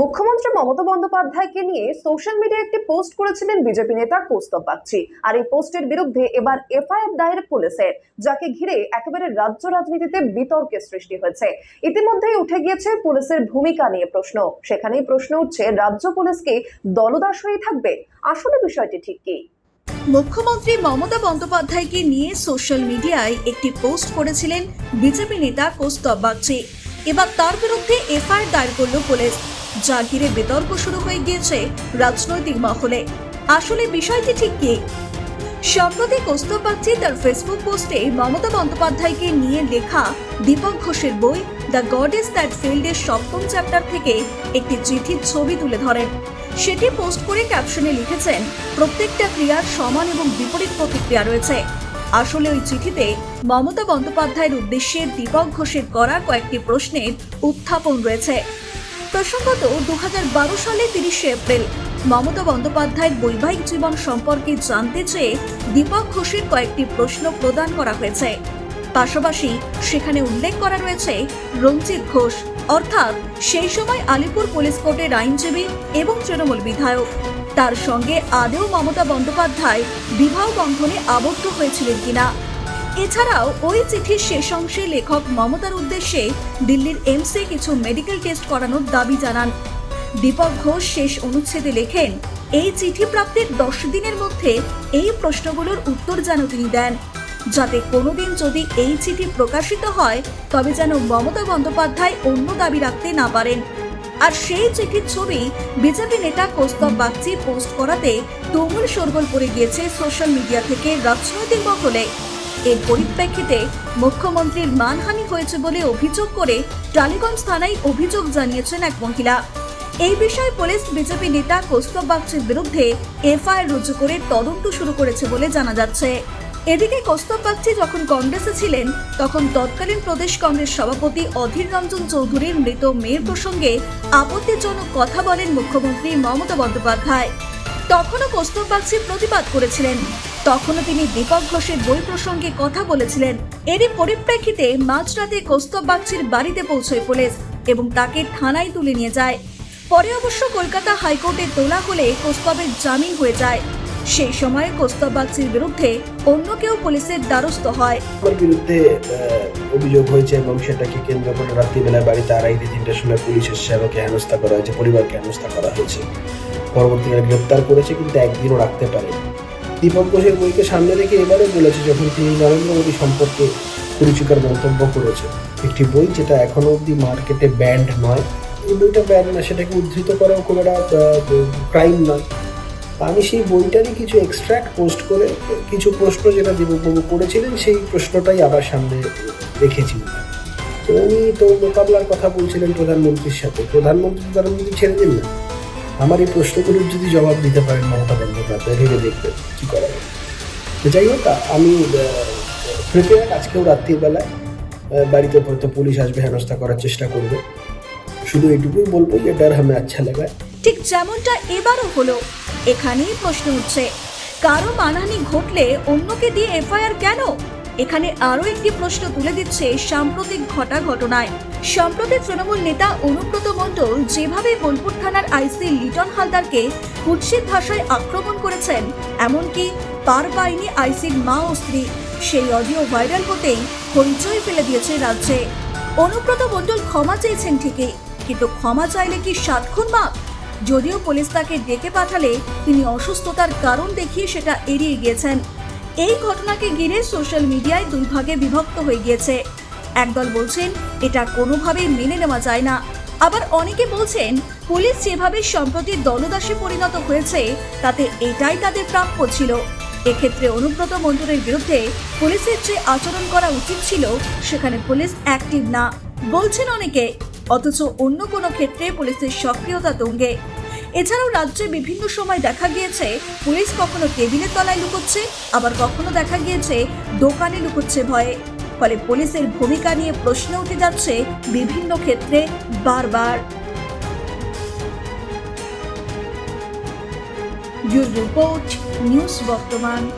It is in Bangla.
মুখ্যমন্ত্রী মমতা বন্দ্যোপাধ্যায়কে নিয়ে সোশ্যাল মিডিয়ায় একটি পোস্ট করেছিলেন বিজেপি নেতা কৌস্তব বাগচি। আর এই পোস্টের বিরুদ্ধে এবার এফআইআর দায়ের পুলিশের, যাকে ঘিরে একেবারে রাজ্য রাজনীতিতে বিতর্কের সৃষ্টি হয়েছে। ইতিমধ্যেই উঠে গিয়েছে পুলিশের ভূমিকা নিয়ে প্রশ্ন। সেখানেই প্রশ্ন উঠছে, রাজ্য পুলিশকে দলদাস হয়ে থাকবে? আসলে বিষয়টি ঠিক কি? মুখ্যমন্ত্রী মমতা বন্দ্যোপাধ্যায়কে নিয়ে সোশ্যাল মিডিয়ায় একটি পোস্ট করেছিলেন বিজেপি নেতা কৌস্তব বাগচি। এবার তার বিরুদ্ধে এফআইআর দায়ের করল পুলিশ। যা ঘিরে বিতর্ক শুরু হয়ে গিয়েছে রাজনৈতিক মহলে। আসলে বিষয়টি ঠিক কি? সম্প্রতি কৌস্তব বাগচি তার ফেসবুক পোস্টে মমতা বন্দ্যোপাধ্যায়কে নিয়ে লেখা দীপক ঘোষের বই দ্য গডেস দ্যাট ফিল্ডের সপ্তম চ্যাপ্টার থেকে একটি চিঠির ছবি তুলে ধরেন। সেটি পোস্ট করে ক্যাপশনে লিখেছেন, প্রত্যেকটা ক্রিয়ার সমান এবং বিপরীত প্রতিক্রিয়া রয়েছে। আসলে ওই চিঠিতে মমতা বন্দ্যোপাধ্যায়ের উদ্দেশ্যে দীপক ঘোষের করা কয়েকটি প্রশ্নের উত্থাপন রয়েছে। প্রসঙ্গত দু সালে তিরিশে এপ্রিল, মমতা বন্দ্যোপাধ্যায়ের বৈবাহিক জীবন সম্পর্কে জানতে চেয়ে দীপক ঘোষের কয়েকটি প্রশ্ন প্রদান করা হয়েছে। পাশাপাশি সেখানে উল্লেখ করা রয়েছে, রঞ্জিত ঘোষ, অর্থাৎ সেই সময় আলিপুর পুলিশ কোর্টের আইনজীবী এবং তৃণমূল বিধায়ক। তার সঙ্গে আদেও মমতা বন্দ্যোপাধ্যায় বিবাহ বন্ধনে আবদ্ধ হয়েছিলেন কিনা? এছাড়াও ওই চিঠির শেষ অংশে লেখক মমতার উদ্দেশ্যে দিল্লির এমসে কিছু মেডিকেল টেস্ট করানোর দাবি জানান। দীপক ঘোষ শেষ অনুচ্ছেদে লেখেন, এই চিঠি প্রাপ্তির দশ দিনের মধ্যে এই প্রশ্নগুলোর উত্তর যেন তিনি দেন। যাতে কোনোদিন যদি এই চিঠি প্রকাশিত হয়, তবে যেন মমতা বন্দ্যোপাধ্যায় অন্য দাবি রাখতে না পারেন। আর সেই চিঠির ছবি বিজেপি নেতা কৌস্তব বাগচি পোস্ট করাতে তুমুল শোরগোল পড়ে গিয়েছে সোশ্যাল মিডিয়া থেকে রাজনৈতিক মহলে এর পরিপ্রেক্ষিতে মুখ্যমন্ত্রীর মানহানি হয়েছে বলে অভিযোগ করে টালিগঞ্জ থানায় অভিযোগ জানিয়েছেন এক মহিলা। এই বিষয়ে পুলিশ বিজেপি নেতা কৌস্তব বাগচির বিরুদ্ধে এফআইআর রুজু করে তদন্ত শুরু করেছে বলে জানা যাচ্ছে। এদিকে কৌস্তব বাগচি যখন কংগ্রেসে ছিলেন, তখন তৎকালীন প্রদেশ কংগ্রেস সভাপতি অধীর রঞ্জন চৌধুরীর মৃত মেয়ের প্রসঙ্গে আপত্তিজনক কথা বলেন মুখ্যমন্ত্রী মমতা বন্দ্যোপাধ্যায়। তখনও কৌস্তব বাগচি প্রতিবাদ করেছিলেন। তখনও তিনি দীপক ঘোষের বই প্রসঙ্গে কথা বলেছিলেন। এরই পরিপ্রেক্ষিতে মাঝরাতে কৌস্তব বাগচির বাড়িতে পৌঁছয় পুলিশ এবং তাকে থানায় তুলে নিয়ে যায়। পরে অবশ্য কলকাতা হাইকোর্টে তোলা হলে কৌস্তবের জামিন হয়ে যায়। সেই সময় কৌস্তব বাগচির বিরুদ্ধে অন্য কেউ পুলিশের দ্বারস্থ হয়। বিরুদ্ধে অভিযোগ হয়েছে এবং সেটাকে কেন্দ্র করে রাত্রিবেলায় বাড়িতে আড়াইটে তিনটার সময় পুলিশ এসে আমাকে হেনস্থা করা হয়েছে, পরিবারকে হেনস্থা করা হয়েছে। পরবর্তীকালে গ্রেপ্তার করেছে কিন্তু একদিনও রাখতে পারে দীপক ঘোষের বইকে সামনে রেখে এবারে বলেছে যখন তিনি নরেন্দ্র মোদী সম্পর্কে কুরুচিকার মন্তব্য করেছে একটি বই যেটা এখনও অবধি মার্কেটে ব্যান্ড নয়। এই বইটা ব্যান্ড না, সেটাকে উদ্ধৃত করাও খুব একটা ক্রাইম নয়। আমি সেই বইটারই কিছু এক্সট্র্যাক্ট পোস্ট করে, কিছু প্রশ্ন যেটা দেববাবু করেছিলেন, সেই প্রশ্নটাই আবার সামনে রেখেছি। তো উনি তো মোকাবলার কথা বলছিলেন প্রধানমন্ত্রীর সাথে। প্রধানমন্ত্রী প্রধানমন্ত্রী ছেড়ে দিন না আমার এই প্রশ্নগুলোর যদি জবাব দিতে পারেন মমতা বন্দ্যোপাধ্যায়, ভেবে দেখবেন কি করা যায়। তো যাই হোক আমি প্রিপেয়ার আজকেও রাত্রিবেলায় বাড়িতে হয়তো পুলিশ আসবে, হেনস্থা করার চেষ্টা করবে। শুধু এটুকুই বলব যে ডর হামে আচ্ছা লাগা ঠিক যেমনটা এবারও হলো, এখানেই প্রশ্ন উঠছে, কারও মানহানি ঘটলে অন্যকে দিয়ে এফআইআর কেন? এখানে আরও একটি প্রশ্ন তুলে দিচ্ছে সাম্প্রতিক ঘটা ঘটনায়। সম্প্রতি তৃণমূল নেতা অনুব্রত মণ্ডল যেভাবে বোলপুর থানার আইসি লিটন হালদারকে কুৎসিত ভাষায় আক্রমণ করেছেন, এমনকি পার পায়নি আইসির মা ও স্ত্রী সেই অডিও ভাইরাল হতেই হইচই ফেলে দিয়েছে রাজ্যে। অনুব্রত মণ্ডল ক্ষমা চেয়েছেন ঠিকই, কিন্তু ক্ষমা চাইলে কি সাত খুন মাপ যদিও পুলিশ তাকে ডেকে পাঠালে তিনি অসুস্থতার কারণ দেখিয়ে সেটা এড়িয়ে গিয়েছেন। এই ঘটনাকে ঘিরে সোশ্যাল মিডিয়ায় দুই ভাগে বিভক্ত হয়ে গিয়েছে। একদল বলছেন, এটা কোনোভাবেই মেনে নেওয়া যায় না। আবার অনেকে বলছেন, পুলিশ যেভাবে সম্প্রতি দলদাসে পরিণত হয়েছে, তাতে এটাই তাদের প্রাপ্য ছিল। এক্ষেত্রে অনুব্রত মণ্ডলের বিরুদ্ধে পুলিশের যে আচরণ করা উচিত ছিল, সেখানে পুলিশ অ্যাক্টিভ না। বলছেন অনেকে, অথচ অন্য কোনো ক্ষেত্রে পুলিশের সক্রিয়তা তুঙ্গে। এছাড়াও রাজ্যে বিভিন্ন সময় দেখা গিয়েছে, পুলিশ কখনো টেবিলের তলায় লুকোচ্ছে, আবার কখনো দেখা গিয়েছে দোকানে লুকোচ্ছে ভয়ে। ফলে পুলিশের ভূমিকা নিয়ে প্রশ্ন উঠে যাচ্ছে বিভিন্ন ক্ষেত্রে বারবার। রিপোর্ট নিউজ বর্তমান।